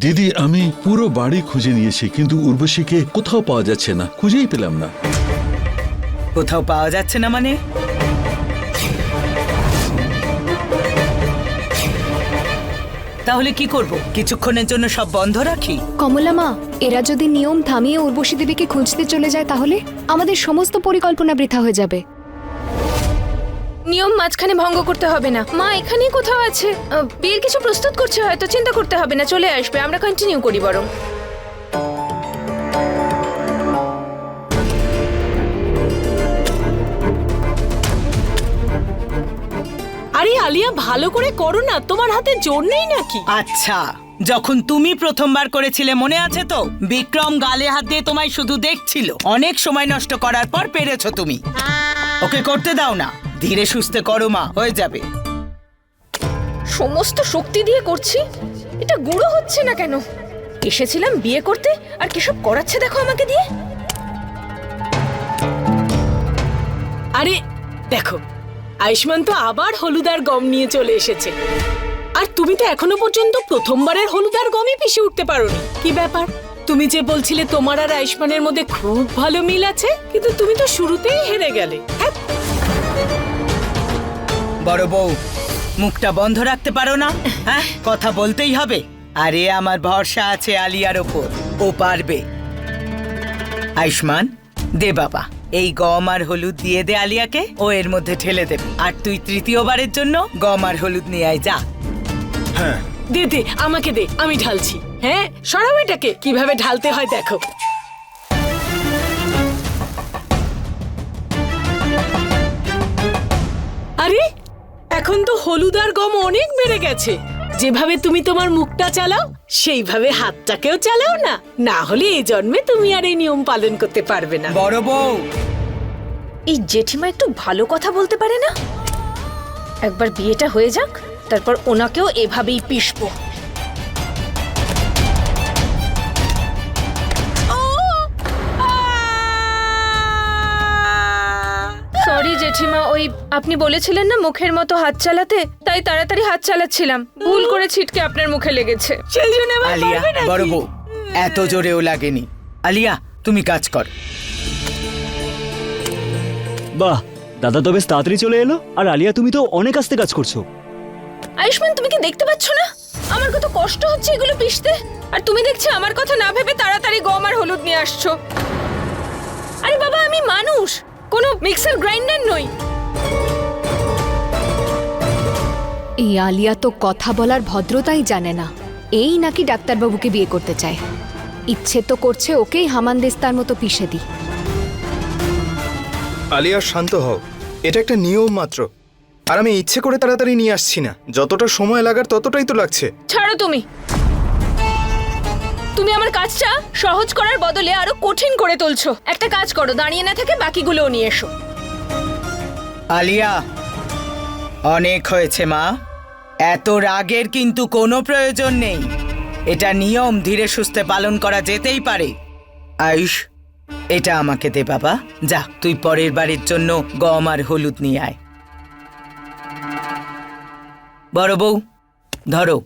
দিদি আমি পুরো বাড়ি খুঁজে নিয়েছি কিন্তু উর্বশীকে কোথাও পাওয়া যাচ্ছে না। খুঁজেই পেলাম না। কোথাও পাওয়া যাচ্ছে না মানে? তাহলে কি করব? কিছুক্ষণের জন্য সব বন্ধ রাখি? কমলা মা এরা যদি নিয়ম থামিয়ে উর্বশী দেবীকে খুঁজতে চলে যায় তাহলে আমাদের সমস্ত পরিকল্পনা বৃথা হয়ে যাবে। নিয়ম মাঝখানে ভঙ্গ করতে হবে না। মা এখানেই কোথাও আছে। আহ, বিয়ের কিছু প্রস্তুত করছে হয়তো চিন্তা করতে হবে না চলে আসবে। আমরা কন্টিনিউ করি বরং। আরে আলিয়া ভালো করে করো না তোমার হাতে জোর নেই নাকি? আচ্ছা যখন তুমি প্রথমবার করেছিলে মনে আছে তো? বিক্রম গালে হাত দিয়ে তোমায় শুধু দেখছিল। অনেক সময় নষ্ট করার পর পেরেছ তুমি। ওকে করতে দাও না। ধীরে সুস্থে করো মা হয়ে যাবে। সমস্ত শক্তি দিয়ে করছি? এটা গুঁড়ো হচ্ছে না কেন? এসেছিলাম বিয়ে করতে আর কিসব করাচ্ছে দেখো আমাকে দিয়ে? আরে দেখো আয়ুষ্মান তো আবার হলুদার গম নিয়ে চলে এসেছে। আর তুমি তো এখনও পর্যন্ত প্রথমবারের হলুদার গমই পিষে উঠতে পারোনি। কি ব্যাপার? তুমি যে বলছিলে তোমার আর আয়ুষ্মানের মধ্যে খুব ভালো মিল আছে কিন্তু তুমি তো শুরুতেই হেরে গেলে। হ্যাঁ বড় বউ। মুখটা বন্ধ রাখতে পারো না হ্যাঁ? কথা বলতেই হবে। আরে আমার ভরসা আছে আলিয়ার ওপর। ও পারবে। আয়ুষ্মান দে বাবা। এই গম আর হলুদ দিয়ে দে আলিয়াকে ও এর মধ্যে ঠেলে দেবে। আর তুই তৃতীয়বারের জন্য গম আর হলুদ নিয়ে আয় যা। দে দে আমাকে দে আমি ঢালছি। হ্যাঁ? সরাও এটাকে কীভাবে ঢালতে হয় দেখো। আরে এখন তো হলুদ আর গম অনেক বেড়ে গেছে। যেভাবে তুমি তোমার মুখটা চালাও সেইভাবে হাতটাকেও চালাও না। না হলে এই জন্মে তুমি আর এই নিয়ম পালন করতে পারবে না। বড় বউ। এই জেঠিমা একটু ভালো কথা বলতে পারে না? একবার বিয়েটা হয়ে যাক তারপর ওনাকেও এভাবেই পিষবো। জেঠিমা ওই আপনি বলেছিলেন না মুখের মতো হাত চালাতে? তাই তাড়াতাড়ি হাত চালাচ্ছিলাম। ভুল করে ছিটকে আপনার মুখে লেগেছে। সেই জন্য আলিয়া পারবে নাকি? বড় বউ এত জোরেও লাগেনি। আলিয়া তুমি কাজ কর। বাহ দাদা তো বেশ তাড়াতাড়ি চলে এলো আর আলিয়া তুমি তো অনেক আস্তে কাজ করছ। আয়ুষ্মান তুমি কি দেখতে পাচ্ছ না? আমার কত কষ্ট হচ্ছে এগুলো পিষতে। আর তুমি দেখছি আমার কথা না ভেবে তাড়াতাড়ি গম আর হলুদ নিয়ে আসছো। আরে বাবা আমি মানুষ। কোনো মিক্সার গ্রাইন্ডার নই। এই আলিয়া তো কথা বলার ভদ্রতাই জানে না। এই নাকি ডাক্তারবাবুকে বিয়ে করতে চায়। ইচ্ছে তো করছে ওকেই হামানদেস্তার মতো পিষে দিই। আলিয়া শান্ত হও। এটা একটা নিয়ম মাত্র। আর আমি ইচ্ছে করে তাড়াতাড়ি নিয়ে আসছি না। যতটা সময় লাগার ততটাই তো লাগছে। ছাড়ো তুমি। তুমি আমার কাজটা সহজ করার বদলে আরও কঠিন করে তুলছো। একটা কাজ করো, দাঁড়িয়ে না থেকে বাকিগুলোও নিয়ে এসো। আলিয়া, অনেক হয়েছে মা। এত রাগের কিন্তু কোনো প্রয়োজন নেই। এটা নিয়ম ধীরে সুস্থে পালন করা যেতেই পারে। আয়ুষ, এটা আমাকে দে বাবা। যা, তুই পরের বাড়ির জন্য গম আর হলুদ নিয়ে আয়। বড় বউ, ধরো।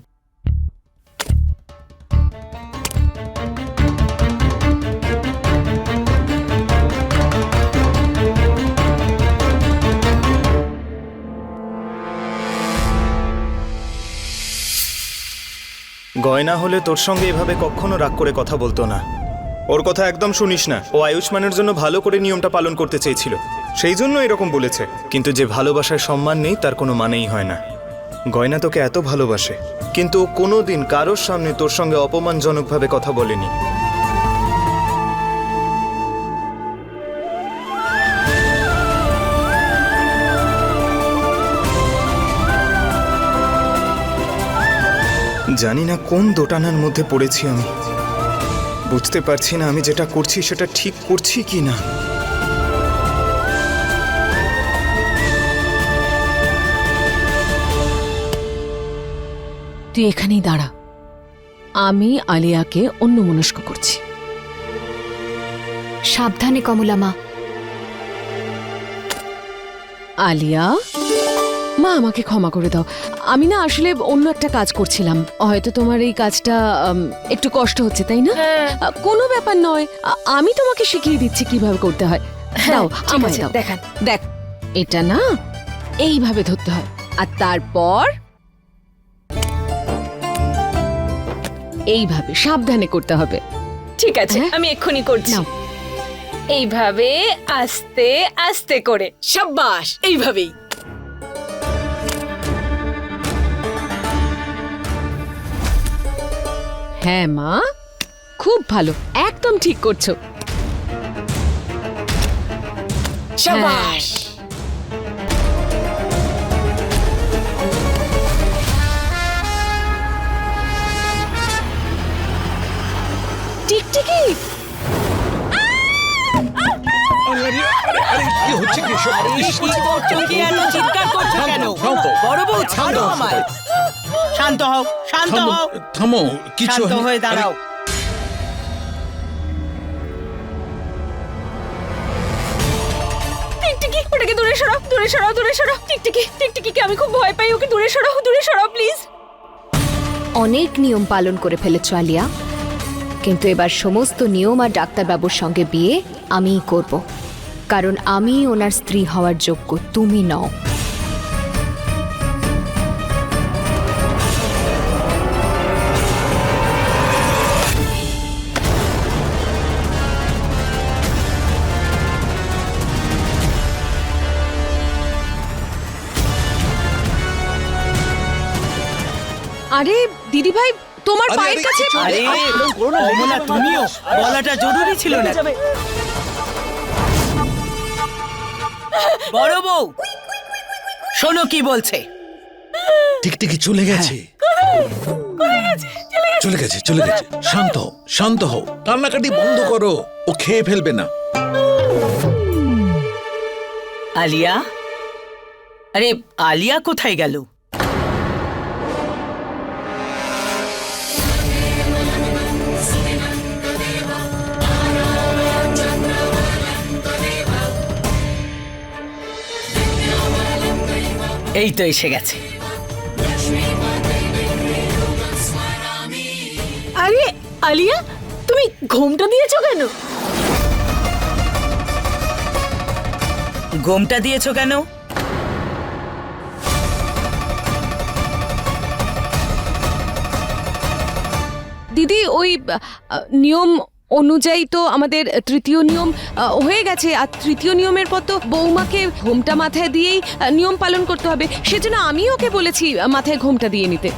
গয়না হলে তোর সঙ্গে এভাবে কখনো রাগ করে কথা বলতো না। ওর কথা একদম শুনিস না। ও আয়ুষ্মানের জন্য ভালো করে নিয়মটা পালন করতে চেয়েছিল। সেই জন্য এরকম বলেছে। কিন্তু যে ভালোবাসায় সম্মান নেই, তার কোনো মানেই হয় না। গয়না তোকে এত ভালোবাসে। কিন্তু কোনো দিন কারোর সামনে তোর সঙ্গে অপমানজনকভাবে কথা বলেনি। জানি না কোন দোটানার মধ্যে পড়েছি আমি। বুঝতে পারছি না আমি যেটা করছি সেটা ঠিক করছি কি না। তুই এখানেই দাঁড়া। আমি আলিয়াকে অন্য মনস্ক করছি। সাবধানে কমলা মা। আলিয়া? মা আমাকে ক্ষমা করে দাও। আমি না আসলে অন্য একটা কাজ করছিলাম। হয়তো তোমার এই কাজটা একটু কষ্ট হচ্ছে তাই না? হ্যাঁ। কোনো ব্যাপার নয়। আমি তোমাকে শিখিয়ে দিচ্ছি কীভাবে করতে হয়। দাও হ্যাঁ, আমায় দাও। দেখান। দেখ এটা না এইভাবে ধরতে হয়। আর তারপর এইভাবে সাবধানে করতে হবে। ঠিক আছে হ্যাঁ? আমি এক্ষুনি করছি। এইভাবে আস্তে আস্তে করে সাব্বাস এইভাবেই। হ্যাঁ মা। খুব ভালো। একদম ঠিক করছ। সাব্বাস টিকটিকি! কি হচ্ছে কি সব? চিৎকার করছ কেন? বড় বউ শান্ত হও। শান্ত হও। থামো কিছু শান্ত হয়ে দাঁড়াও। টিকটিকি ওটাকে দূরে সরাও দূরে সরাও দূরে সরাও টিকটিকি টিকটিকিকে আমি খুব ভয় পাই ওকে দূরে সরাও দূরে সরাও প্লিজ। অনেক নিয়ম পালন করে ফেলেছ আলিয়া। কিন্তু এবার সমস্ত নিয়ম আর ডাক্তারবাবুর সঙ্গে বিয়ে আমিই করব। কারণ আমি ওনার স্ত্রী হওয়ার যোগ্য তুমি নও। তোমার পায়ের কাছে আরে অমলা তুমিও। বলাটা জরুরি ছিল না। বড় বউ শোনো কি বলছে। টিকটিকি চলে গেছে। চলে গেছে চলে গেছে। শান্ত হও শান্ত হও। কান্নাকাটি বন্ধ করো। ও খেয়ে ফেলবে না। আলিয়া? আরে আলিয়া কোথায় গেল? এই তো এসে গেছে। আরে আলিয়া তুমি ঘোমটা দিয়েছ কেন? গোমটা দিয়েছ কেন? দিদি ওই নিয়ম অনুযায়ী তো আমাদের তৃতীয় নিয়ম হয়ে গেছে। আর তৃতীয় নিয়মের পর তো বৌমাকে ঘোমটা মাথায় দিয়েই নিয়ম পালন করতে হবে। সেজন্য আমি ওকে বলেছি মাথায় ঘোমটা দিয়ে নিতে।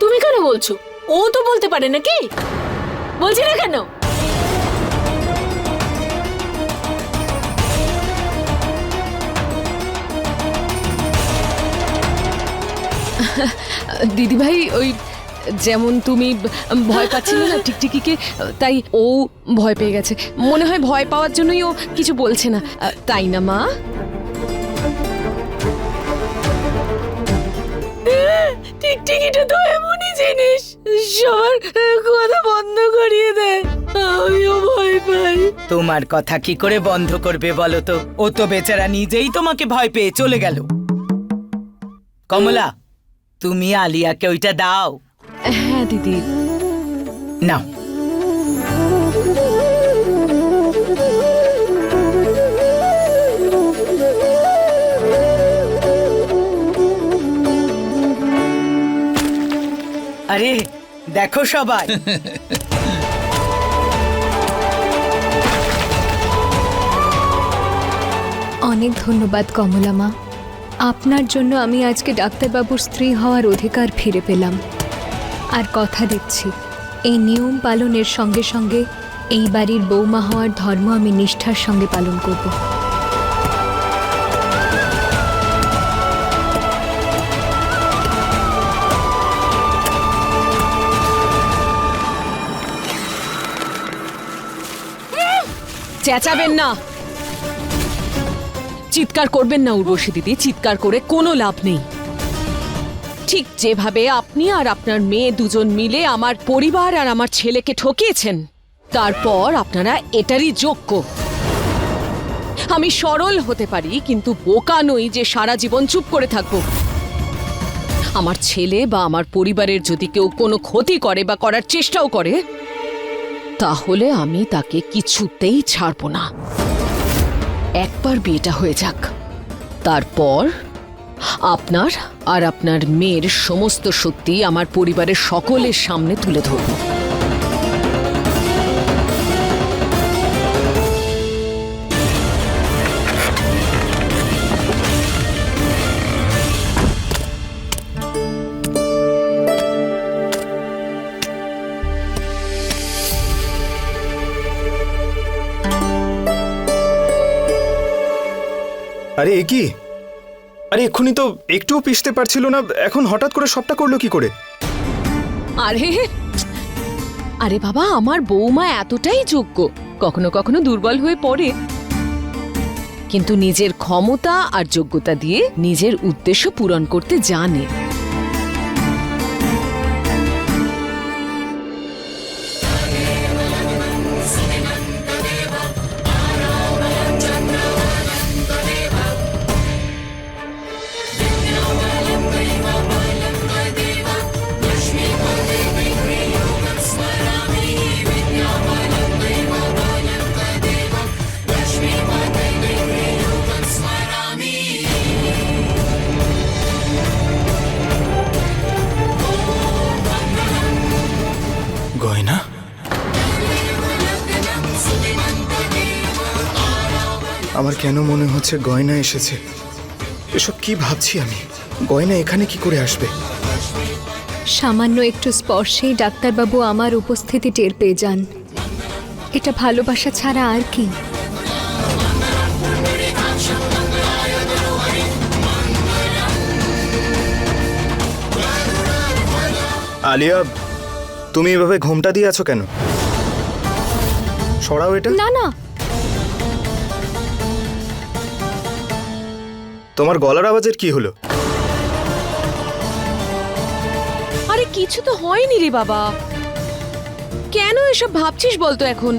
তুমি কেন বলছো? ও তো বলতে পারে নাকি? বলছি না কেন? দিদি ভাই ওই যেমন তুমি ভয় পাচ্ছিলে না টিকটিকিকে তাই ও ভয় পেয়ে গেছে। মনে হয় ভয় পাওয়ার জন্যই ও কিছু বলছে না। তাই না মা? টিকটিকিটা তো এমনই জিনিস। সবার কথা বন্ধ করিয়ে দেয়। আমিও ভয় পাই। তোমার কথা কি করে বন্ধ করবে বলো তো? ও তো বেচারা নিজেই তোমাকে ভয় পেয়ে চলে গেল। কমলা তুমি আলিয়াকে ওইটা দাও। হ্যাঁ দিদি। নাও। আরে দেখো সবাই। অনেক ধন্যবাদ কমলা মা আপনার জন্য আমি আজকে ডাক্তারবাবুর স্ত্রী হওয়ার অধিকার ফিরে পেলাম। আর কথা দিচ্ছি। এই নিয়ম পালনের সঙ্গে সঙ্গে এই বাড়ির বৌমা হওয়ার ধর্ম আমি নিষ্ঠার সঙ্গে পালন করব। চেঁচাবেন না। চিৎকার করবেন না উর্বশী দিদি, চিৎকার করে কোনো লাভ নেই। ঠিক যেভাবে আপনি আর আপনার মেয়ে দুজন মিলে আমার পরিবার আর আমার ছেলেকে ঠকিয়েছেন, তারপর আপনারা এটারই যোগ্য। আমি সরল হতে পারি, কিন্তু বোকা নই যে সারা জীবন চুপ করে থাকব। আমার ছেলে বা আমার পরিবারের যদি কেউ কোনো ক্ষতি করে বা করার চেষ্টাও করে, তাহলে আমি তাকে কিছুতেই ছাড়বো না। একবার বিয়েটা হয়ে যাক, তারপর আপনার আর আপনার মেয়ের সমস্ত সত্যি আমার পরিবারের সকলের সামনে তুলে ধরব। আরে কি? আরে এক্ষুনি তো একটুও পিষতে পারছিল না, এখন হঠাৎ করে সবটা করল কি করে? আরে আরে বাবা, আমার বৌমা এতটাই যোগ্য, কখনো কখনো দুর্বল হয়ে পড়ে। কিন্তু নিজের ক্ষমতা আর যোগ্যতা দিয়ে নিজের উদ্দেশ্য পূরণ করতে জানে। আমার কেন মনে হচ্ছে গয়না এসেছে? এসব কি ভাবছি আমি? গয়না এখানে কি করে আসবে? সামান্য একটু স্পর্শেই ডাক্তারবাবু আমার উপস্থিতি টের পেয়ে যান। এটা ভালোবাসা ছাড়া আর কি? আলিয়া তুমি এভাবে ঘোমটা দিয়ে আছো কেন? সরাও এটা। না না তোমার গলার আওয়াজের কি হলো? আরে কিছু তো হয়নি রে বাবা। কেন এসব ভাবছিস বলতো এখন?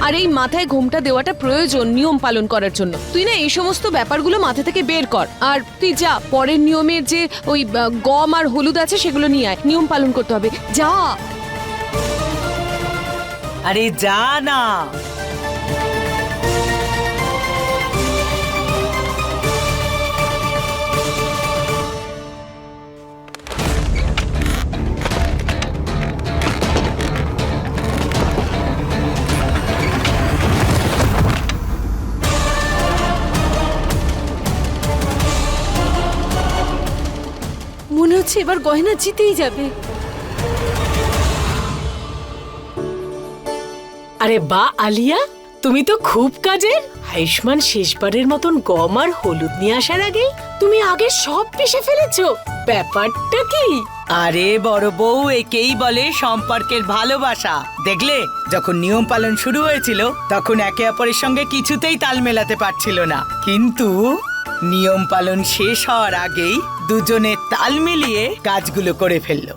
আর এই মাথায় ঘোমটা দেওয়াটা প্রয়োজন নিয়ম পালন করার জন্য। তুই না এই সমস্ত ব্যাপারগুলো মাথা থেকে বের কর। আর তুই যা পরের নিয়মের যে ওই আহ, গম আর হলুদ আছে সেগুলো নিয়ে আয়। নিয়ম পালন করতে হবে। যা! আরে যা না! মনে হচ্ছে এবার গয়না জিতেই যাবে। আরে বা আলিয়া, তুমি তো খুব কাজের। আয়ুষ্মান শেষবারের মতন গম আর হলুদ নিয়ে আসার আগেই তুমি আগে সব পিষে ফেলেছো। ব্যাপারটা কি? আরে বড় বউ, একেই বলে সম্পর্কের ভালোবাসা। দেখলে, যখন নিয়ম পালন শুরু হয়েছিল, তখন একে অপরের সঙ্গে কিছুতেই তাল মেলাতে পারছিল না। কিন্তু, নিয়ম পালন শেষ হওয়ার আগেই দুজনে তাল মিলিয়ে কাজগুলো করে ফেলল।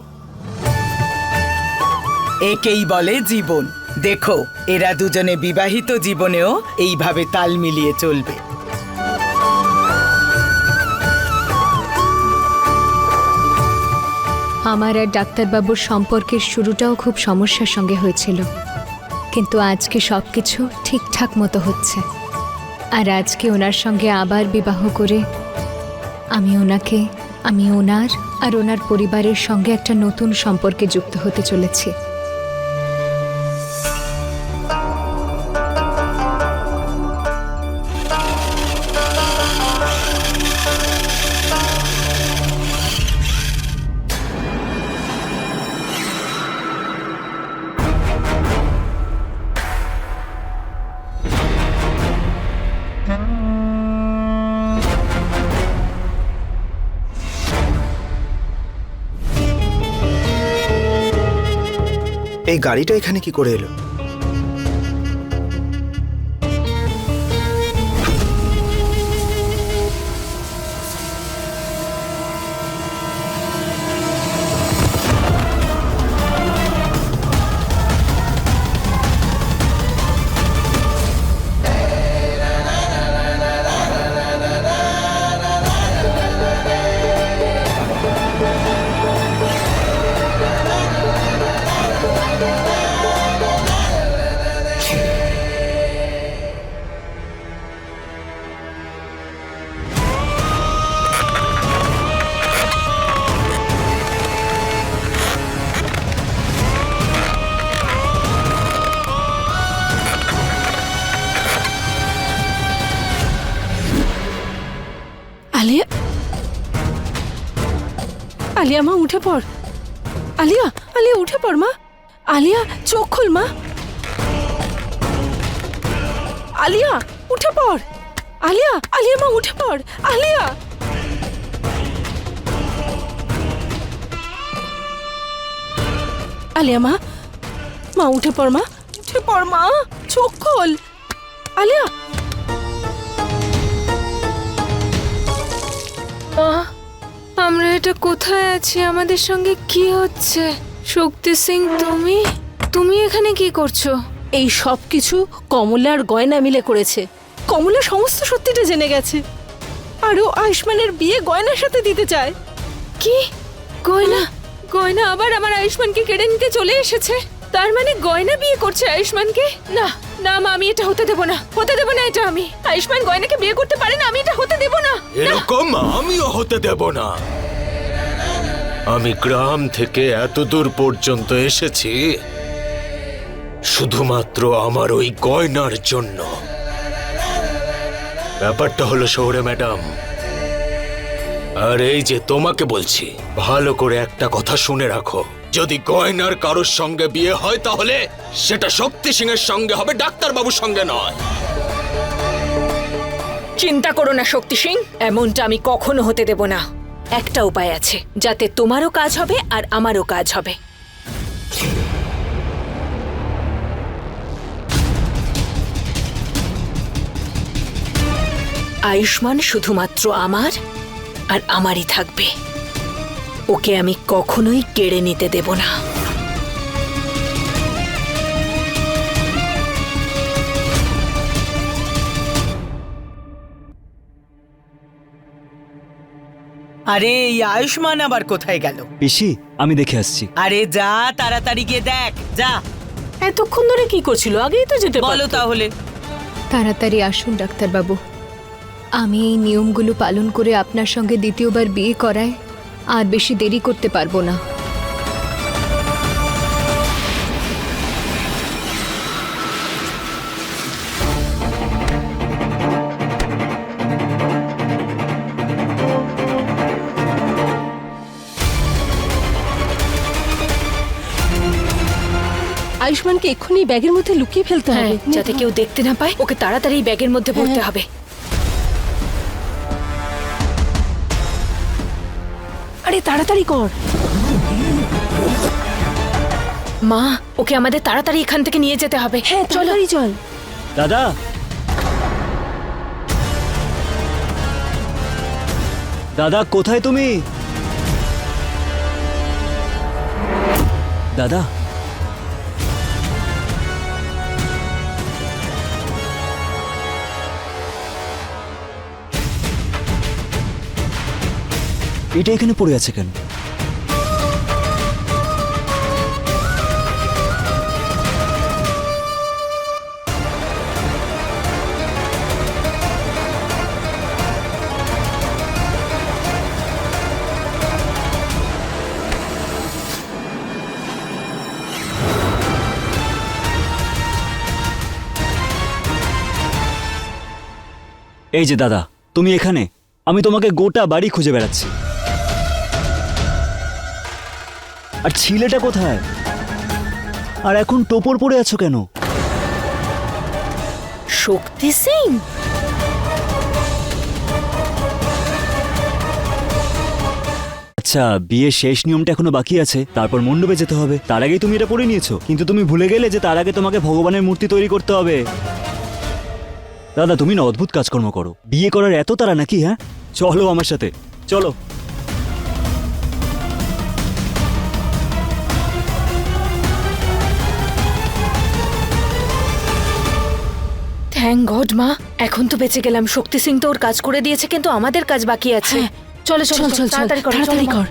একেই বলে জীবন। দেখো, এরা দুজনে বিবাহিত জীবনেও এইভাবে তাল মিলিয়ে চলবে। আমার আর ডাক্তারবাবুর সম্পর্কের শুরুটাও খুব সমস্যার সঙ্গে হয়েছিল। কিন্তু আজকে সব কিছু ঠিকঠাক মতো হচ্ছে। আর আজকে ওনার সঙ্গে আবার বিবাহ করে আমি ওনাকে আমি ওনার আর ওনার পরিবারের সঙ্গে একটা নতুন সম্পর্কে যুক্ত হতে চলেছি। এই গাড়িটা এখানে কি করে এলো? আলিয়া মা, উঠে পড়। আলিয়া আলিয়া, উঠে পড় মা। আলিয়া, চোখ খোল মা। আলিয়া, উঠে পড়। আলিয়া আলিয়া মা, উঠে পড়। আলিয়া। আলিয়া মা মা, উঠে পড় মা। উঠে পড় মা, চোখ খোল। আলিয়া। আমরা এটা কোথায় আছি? আমাদের সঙ্গে কি হচ্ছে? শক্তি সিং তুমি? তুমি এখানে কি করছ? এই সব কিছু কমলার গয়না মিলে করেছে। কমলা সমস্ত সত্যিটা জেনে গেছে। আরও আয়ুষ্মানের বিয়ে গয়নার সাথে দিতে চায়। কি? গয়না? গয়না আবার আমার আয়ুষ্মানকে কেড়ে নিতে চলে এসেছে? তার মানে গয়না বিয়ে করছে আয়ুষ্মানকে? না না, মা, আমি এটা হতে দেব না। হতে দেব না এটা আমি। আয়ুষ্মান গয়নাকে বিয়ে করতে পারে না, আমি এটা হতে দেব না। এরকম আমিও হতে দেব না। আমি গ্রাম থেকে এত দূর পর্যন্ত এসেছি, শুধুমাত্র আমার ওই গয়নার জন্য। ব্যাপারটা হলো শহরে ম্যাডাম, আর এই যে তোমাকে বলছি, ভালো করে একটা কথা শুনে রাখো। যদি গয়নার কারোর সঙ্গে বিয়ে হয় তাহলে সেটা শক্তি সিং এর সঙ্গে হবে ডাক্তার বাবুর সঙ্গে নয়। চিন্তা করো না, শক্তি সিং, এমনটা আমি কখনো হতে দেব না। একটা উপায় আছে, যাতে তোমারও কাজ হবে আর আমারও কাজ হবে। আয়ুষ্মান শুধুমাত্র আমার আর আমারই থাকবে। ওকে আমি কখনোই কেড়ে নিতে দেব না। আরে এই আয়ুষ্মান আবার কোথায় গেল? পিসি আমি দেখে আসছি। আরে যা তাড়াতাড়ি গিয়ে দেখ যা। এতক্ষণ ধরে কি করছিল? আগেই তো যেতে বলো তাহলে। তাড়াতাড়ি আসুন ডাক্তারবাবু। আমি এই নিয়মগুলো পালন করে আপনার সঙ্গে দ্বিতীয়বার বিয়ে করায় আর বেশি দেরি করতে পারব না। আয়ুষ্মানকে এক্ষুনি ব্যাগের মধ্যে লুকিয়ে ফেলতে হ্যাঁ হবে যাতে কেউ দেখতে না পায়। ওকে তাড়াতাড়ি ব্যাগের মধ্যে ভরতে হবে। আরে তাড়াতাড়ি কর। মা ওকে আমাদের তাড়াতাড়ি এখান থেকে নিয়ে যেতে হবে। হ্যাঁ চলো। চল। দাদা। দাদা কোথায় তুমি? দাদা। এটা এখানে পড়ে আছে কেন? এই যে দাদা, তুমি এখানে। আমি তোমাকে গোটা বাড়ি খুঁজে বেড়াচ্ছি। আর ছিলেটা কোথায়? আর এখন টোপর পড়ে আছো কেন? শক্তি সিং? আচ্ছা বিয়ের শেষ নিয়মটা এখনও বাকি আছে। তারপর মণ্ডপে যেতে হবে। তার আগেই তুমি এটা পড়ে নিয়েছো। কিন্তু তুমি ভুলে গেলে যে তার আগে তোমাকে ভগবানের মূর্তি তৈরি করতে হবে। দাদা তুমি না অদ্ভুত কাজকর্ম করো। বিয়ে করার এত তারা নাকি হ্যাঁ? চলো আমার সাথে। চলো। থ্যাংক গড মা। এখন তো বেঁচে গেলাম। শক্তি সিং তো ওর কাজ করে দিয়েছে কিন্তু আমাদের কাজ বাকি আছে। চলো চলো চল চল চল তাড়াতাড়ি করো, তাড়াতাড়ি কর।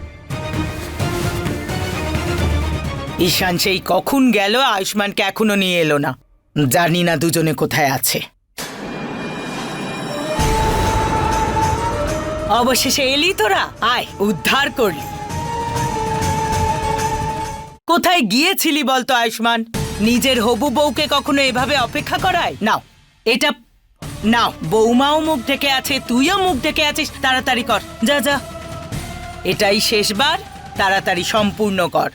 ঈশান সেই কখন গেল আয়ুষ্মানকে এখনও নিয়ে এলো না। জানি না দুজনে কোথায় আছে। অবশেষে এলি তোরা? আয় উদ্ধার করলি। কোথায় গিয়েছিলি বলতো আয়ুষ্মান? নিজের হবু বউকে কখনো এভাবে অপেক্ষা করায়? নাও। এটা নাও, বৌমাও মুখ ঢেকে আছে, তুইও মুখ ঢেকে আছিস, তাড়াতাড়ি কর, যা যা। এটাই শেষবার, তাড়াতাড়ি সম্পূর্ণ কর।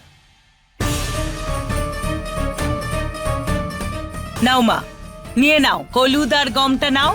নাও মা, নিয়ে নাও, হলুদ আর গমটা নাও।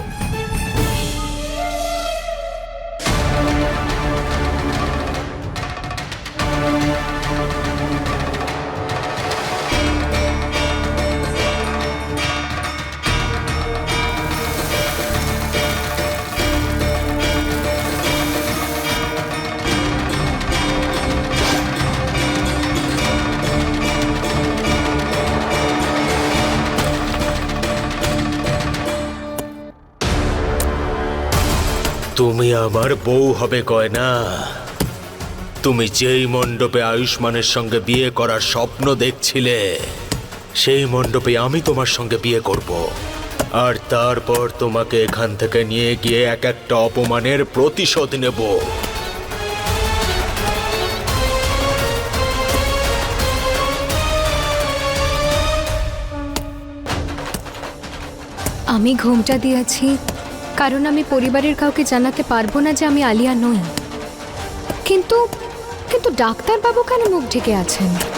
তুমি আমার বউ হবে, গয়না। তুমি যেই মণ্ডপে আয়ুষ্মানের সঙ্গে বিয়ে করার স্বপ্ন দেখছিলে, সেই মণ্ডপে আমি তোমার সঙ্গে বিয়ে করব। আর তারপর তোমাকে এখান থেকে নিয়ে গিয়ে এক একটা অপমানের প্রতিশোধ নেব। আমি ঘুমটা দিয়েছি। কারণ আমি পরিবারের কাউকে জানাতে পারব না যে আমি আলিয়া নই। কিন্তু কিন্তু ডাক্তারবাবু কেন মুখ ঢেকে আছেন?